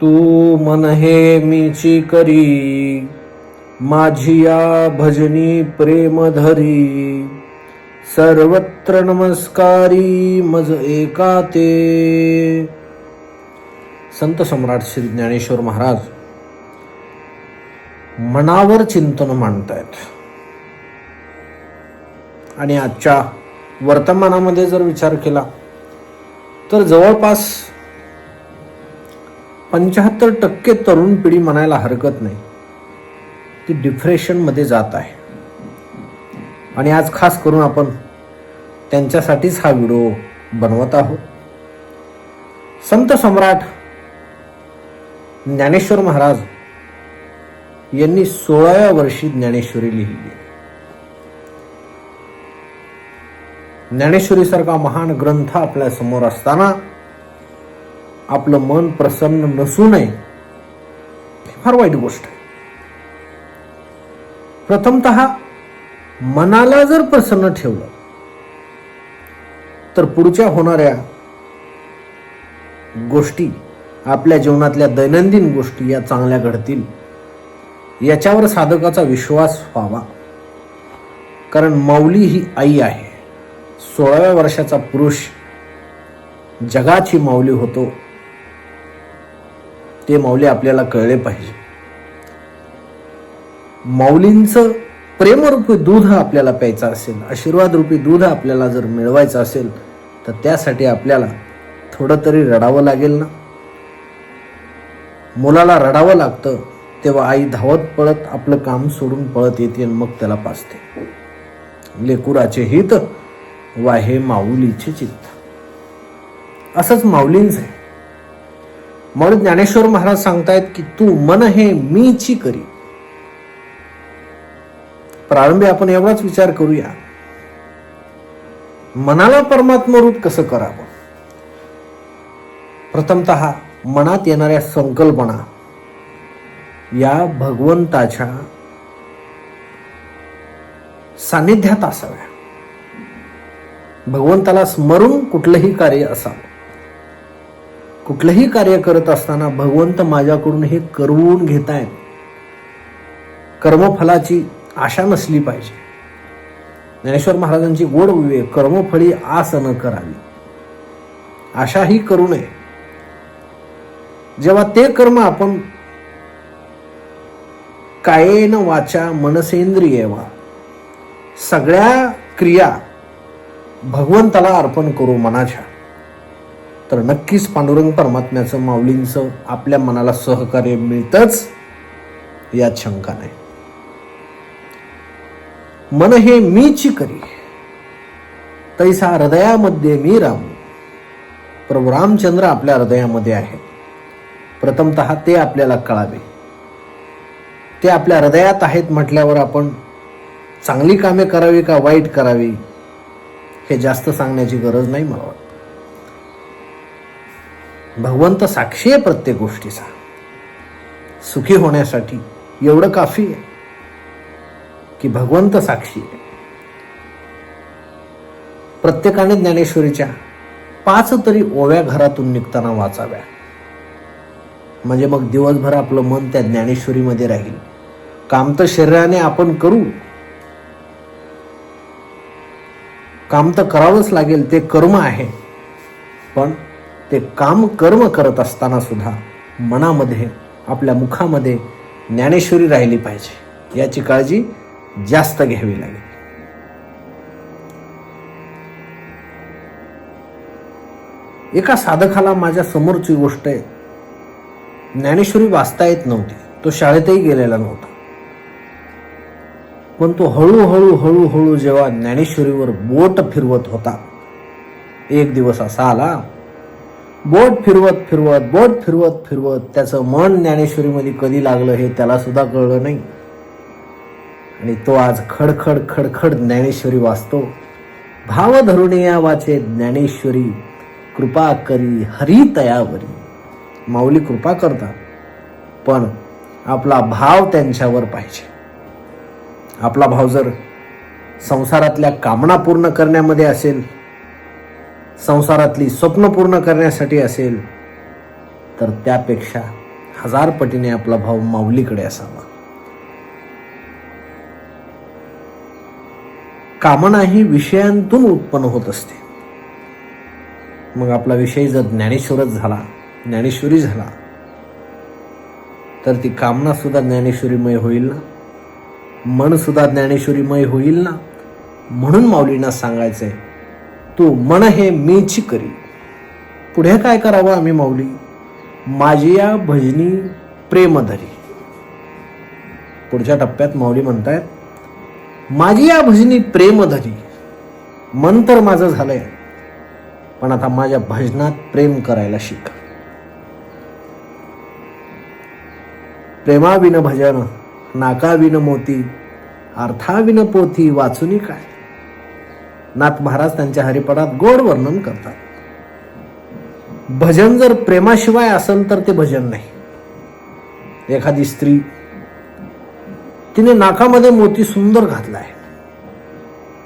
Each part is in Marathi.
तू मन हे मीची करी माझी या भजनी प्रेम धरी. सर्वत्र नमस्कारी मज एका ते संत सम्राट श्री ज्ञानेश्वर महाराज मनावर चिंतन मांडतायत. आणि आजच्या वर्तमानामध्ये जर विचार केला तर जवळपास पंच्याहत्तर टक्के तरुण पिढी म्हणायला हरकत नाही. ती डिप्रेशनमध्ये जात आहे. आणि आज खास करून आपण त्यांच्यासाठीच हा व्हिडिओ बनवत आहोत. संत सम्राट ज्ञानेश्वर महाराज यांनी सोळाव्या वर्षी ज्ञानेश्वरी लिहिली. ज्ञानेश्वरीसारखा महान ग्रंथ आपल्यासमोर असताना आपलं मन प्रसन्न नसू नये फार वाईट गोष्ट आहे. प्रथमत मनाला जर प्रसन्न ठेवलं तर पुढच्या होणाऱ्या गोष्टी आपल्या जीवनातल्या दैनंदिन गोष्टी या चांगल्या घडतील. याच्यावर साधकाचा विश्वास व्हावा. कारण माऊली ही आई आहे. सोळाव्या वर्षाचा पुरुष जगाची माऊली होतो. ते माऊली आपल्याला कळले पाहिजे. माऊलींचं प्रेमरूपी दूध आपल्याला प्यायचं असेल आशीर्वाद रूपी दूध आपल्याला जर मिळवायचं असेल तर त्यासाठी आपल्याला थोडं तरी रडावं लागेल ना? मुलाला रडावं लागतं तेव्हा आई धावत पळत आपलं काम सोडून पळत येते आणि मग त्याला पाचते लेकुराचे हित वाहे माऊलीचे चित्त. असंच माऊलींच आहे. म्हणून ज्ञानेश्वर महाराज सांगतायत की तू मन हे मीची करी. प्रारंभी आपण एवढाच विचार करूया. मनाला परमात्मा रूप कसं करावं? प्रथमत मनात येणाऱ्या संकल्पना या भगवंताच्या सानिध्यात असाव्या. भगवंताला स्मरून कुठलंही कार्य असावं. कुठलंही कार्य करत असताना भगवंत माझ्याकडून हे करवून घेतायत. कर्मफलाची आशा नसली पाहिजे. ज्ञानेश्वर महाराजांची गोड विवेक कर्मफळी आस न करावी. आशाही करू नये. जेव्हा ते कर्म आपण कायेन वाचा मनसेंद्रिय वा सगळ्या क्रिया भगवंताला अर्पण करू मनाच्या. तर नक्कीच पांडुरंग परमात्म्याचं माऊलींचं आपल्या मनाला सहकार्य मिळतच यात शंका नाही. मन हे मीची करी तैसा हृदयामध्ये मी राम. प्रभू रामचंद्र आपल्या हृदयामध्ये आहेत. प्रथमत ते आपल्याला कळावे. ते आपल्या हृदयात आहेत म्हटल्यावर आपण चांगली कामे करावी का वाईट करावी हे जास्त सांगण्याची गरज नाही मला वाटतं. भगवंत साक्षी आहे प्रत्येक गोष्टीचा. सुखी होण्यासाठी एवढं काफी आहे की भगवंत साक्षी आहे. प्रत्येकाने ज्ञानेश्वरीच्या पाच तरी ओव्या घरातून निघताना वाचाव्या. म्हणजे मग दिवसभर आपलं मन त्या ज्ञानेश्वरीमध्ये राहील. काम तर शरीराने आपण करू. काम तर करावंच लागेल ते कर्म आहे. पण ते काम कर्म करत असताना सुद्धा मनामध्ये आपल्या मुखामध्ये ज्ञानेश्वरी राहिली पाहिजे याची काळजी जास्त घ्यावी लागेल. एका साधकाला माझ्या समोरची गोष्ट आहे ज्ञानेश्वरी वाचता येत नव्हती. तो शाळेतही गेलेला नव्हता. पण तो हळूहळू हळूहळू जेव्हा ज्ञानेश्वरीवर बोट फिरवत होता एक दिवस असा आला बोट फिरवत फिरवत बोट फिरवत फिरवत त्याचं मन ज्ञानेश्वरीमध्ये कधी लागलं हे त्याला सुद्धा कळलं नाही. आणि तो आज खडखड खडखड ज्ञानेश्वरी वाचतो. भाव धरून या वाचे ज्ञानेश्वरी कृपा करी हरी तयावरी. माऊली कृपा करतात पण आपला भाव त्यांच्यावर पाहिजे. आपला भाव जर संसारातल्या कामना पूर्ण करण्यामध्ये असेल संसारातली स्वप्न पूर्ण करण्यासाठी असेल तर त्यापेक्षा हजार पटीने आपला भाव माऊलीकडे असावा. कामना ही विषयांतून उत्पन्न होत असते. मग आपला विषय जर ज्ञानेश्वरच झाला ज्ञानेश्वरी झाला तर ती कामना सुद्धा ज्ञानेश्वरीमय होईल ना? मन सुद्धा ज्ञानेश्वरीमय होईल ना? म्हणून माऊलींना सांगायचंय तू मन हे मीची करी. पुढे काय करावं आम्ही माऊली? माझी या भजनी प्रेमधरी पुढच्या टप्प्यात माऊली म्हणतायत माझी या भजनी प्रेमधरी मन तर माझं झालंय पण आता माझ्या भजनात प्रेम करायला शिक. प्रेमाविन भजन नाकाविन मोती अर्थाविन पोथी वाचूनी काय? नाथ महाराज त्यांच्या हरिपडात गोड वर्णन करतात. भजन जर प्रेमाशिवाय असेल तर ते भजन नाही. एखादी स्त्री तिने नाकामध्ये मोती सुंदर घातला आहे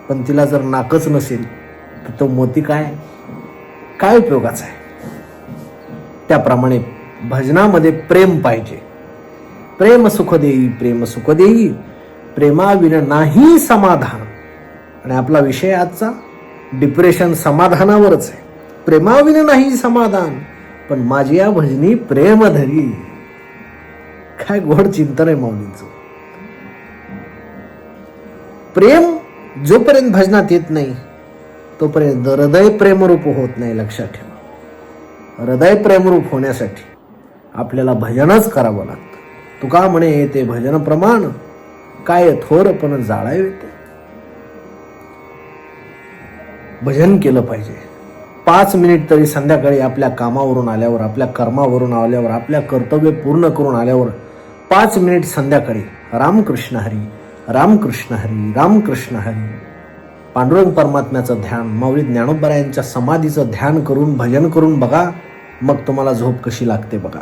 पण तिला जर नाकच नसेल तर तो मोती काय? काय उपयोगाचा आहे? त्याप्रमाणे भजनामध्ये प्रेम पाहिजे. प्रेम सुख देई प्रेम सुख देई प्रेमाविन नाही समाधान. आणि आपला विषय आजचा डिप्रेशन समाधानावरच आहे. प्रेमाविन नाही समाधान पण माझी या भजनी प्रेम धरी काय गोड चिंतन आहे मौलींचं प्रेम जोपर्यंत भजनात येत नाही तोपर्यंत हृदय प्रेमरूप होत नाही लक्षात ठेवा. हृदय प्रेमरूप होण्यासाठी आपल्याला भजनच करावं लागतं. तुका म्हणे ते भजन प्रमाण काय थोरपण जाळावे ते भजन केलं पाहिजे. पाच मिनिट तरी संध्याकाळी आपल्या कामावरून आल्यावर आपल्या कर्मावरून आल्यावर आपल्या कर्तव्य पूर्ण करून आल्यावर पाच मिनिट संध्याकाळी रामकृष्ण हरी रामकृष्ण हरी रामकृष्ण हरी. पांडुरंग परमात्म्याचं ध्यान माऊली ज्ञानोबरायांच्या समाधीचं ध्यान करून भजन करून बघा मग तुम्हाला झोप कशी लागते बघा.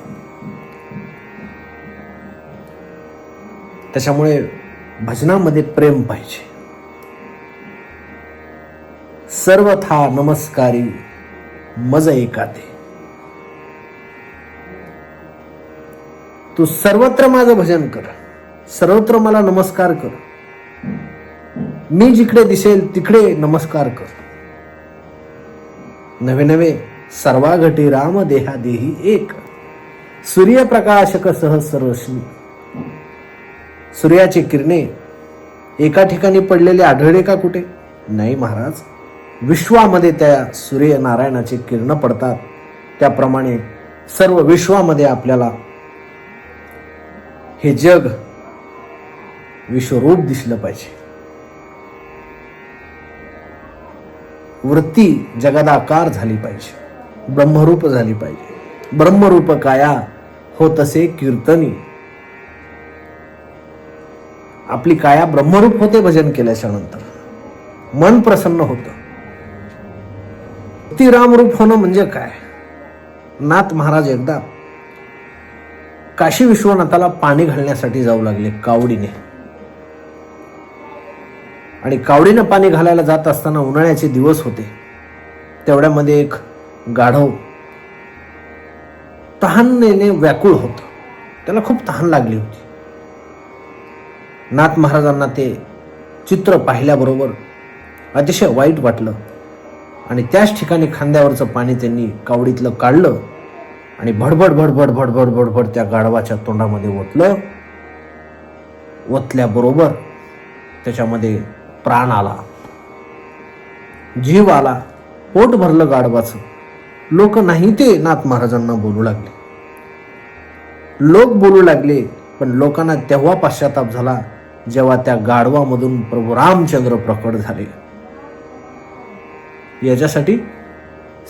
त्याच्यामुळे भजनामध्ये प्रेम पाहिजे. सर्वथा नमस्कारी. मज एकाते. तू सर्वत्र माझं भजन कर. सर्वत्र मला नमस्कार कर. मी जिकडे दिसेल तिकडे नमस्कार कर. नवे नवे सर्वा घटी राम देहा देही एक. सूर्यप्रकाशक सहस्र रश्मी सूर्याची किरणे एका ठिकाणी पडलेले आढळले का कुठे? नाही महाराज. विश्वामध्ये त्या सूर्यनारायणाची किरण पडतात. त्याप्रमाणे सर्व विश्वामध्ये आपल्याला हे जग विश्वरूप दिसलं पाहिजे. वृत्ती जगदाकार झाली पाहिजे. ब्रह्मरूप झाली पाहिजे. ब्रह्मरूप काया हो तसे कीर्तनी. आपली काया ब्रह्मरूप होते भजन केल्याच्यानंतर. मन प्रसन्न होतं. ती रामरूप होणं म्हणजे काय? नाथ महाराज एकदा काशी विश्वनाथाला पाणी घालण्यासाठी जाऊ लागले कावडीने. आणि कावडीनं पाणी घालायला जात असताना उन्हाळ्याचे दिवस होते. तेवढ्यामध्ये एक गाढव तहानने व्याकुळ होत. त्याला खूप तहान लागली होती. नाथ महाराजांना ते चित्र पाहिल्याबरोबर अतिशय वाईट वाटलं. आणि त्याच ठिकाणी खांद्यावरचं पाणी त्यांनी कावडीतलं काढलं आणि भडभड भडभड भडभड भडभड त्या गाढवाच्या तोंडामध्ये ओतलं. ओतल्याबरोबर त्याच्यामध्ये प्राण आला. जीव आला. पोट भरलं गाढवाचं. लोक नाही ते नाथ महाराजांना बोलू लागले. लोक बोलू लागले पण लोकांना तेव्हा पश्चाताप झाला जेव्हा त्या गाढवामधून प्रभू रामचंद्र प्रकट झाले. याच्यासाठी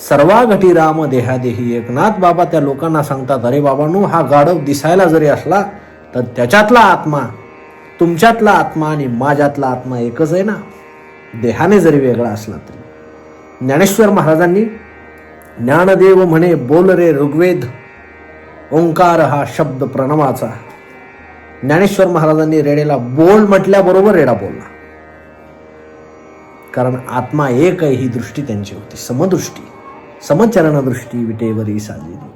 सर्वाघटी राम देहादेही एकनाथ बाबा त्या लोकांना सांगतात अरे बाबांनो हा गाढव दिसायला जरी असला तर त्याच्यातला आत्मा तुमच्यातला आत्मा आणि माझ्यातला आत्मा एकच आहे ना? देहाने जरी वेगळा असला तरी. ज्ञानेश्वर महाराजांनी ज्ञानदेव म्हणे बोल रे ऋग्वेद ओंकार हा शब्द प्रणवाचा ज्ञानेश्वर महाराजांनी रेडेला बोल म्हटल्याबरोबर रेडा बोलला. कारण आत्मा एक आहे ही दृष्टी त्यांची होती. समदृष्टी. समचरणदृष्टी विटेवरी साधलेली.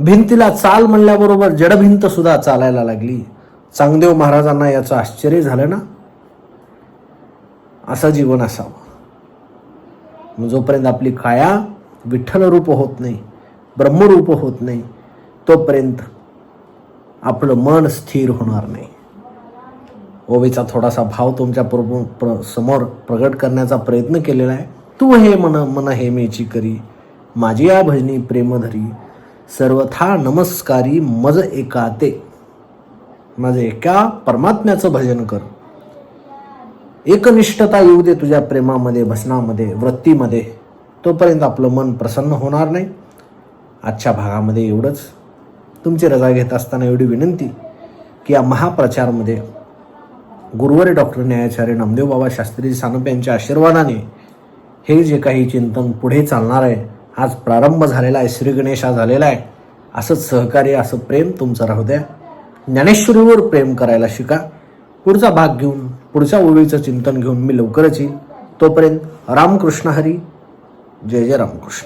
भिंतीला चाल म्हणल्याबरोबर जडभिंत सुद्धा चालायला लागली. चांगदेव महाराजांना याचं आश्चर्य झालं ना? असं जीवन असावं. जोपर्यंत आपली काया विठ्ठल रूप होत नाही ब्रह्मरूप होत नाही तोपर्यंत आपलं मन स्थिर होणार नाही. ओवीचा थोडासा भाव तुमच्या प्र प्र समोर प्रगट करण्याचा प्रयत्न केलेला आहे. तू हे मन मन हे मेची करी माझी या भजनी प्रेमधरी सर्वथा नमस्कारी मज एकाते. माझे एका परमात्म्याचं भजन कर. एकनिष्ठता येऊ दे तुझ्या प्रेमामध्ये भजनामध्ये वृत्तीमध्ये. तोपर्यंत आपलं मन प्रसन्न होणार नाही. आजच्या भागामध्ये एवढंच. तुमची रजा घेत असताना एवढी विनंती की या महाप्रचारमध्ये गुरुवारी डॉक्टर न्यायाचार्य नामदेव बाबा शास्त्री सानप यांच्या आशीर्वादाने हे जे काही चिंतन पुढे चालणार आहे आज प्रारंभ झालेला आहे श्री गणेश हा झालेला आहे असंच सहकार्य असं प्रेम तुमचं राहू द्या. ज्ञानेश्वरीवर प्रेम करायला शिका. पुढचा भाग घेऊन पुढच्या ओळीचं चिंतन घेऊन मी लवकरच येईल तोपर्यंत रामकृष्ण हरी जय जय रामकृष्ण.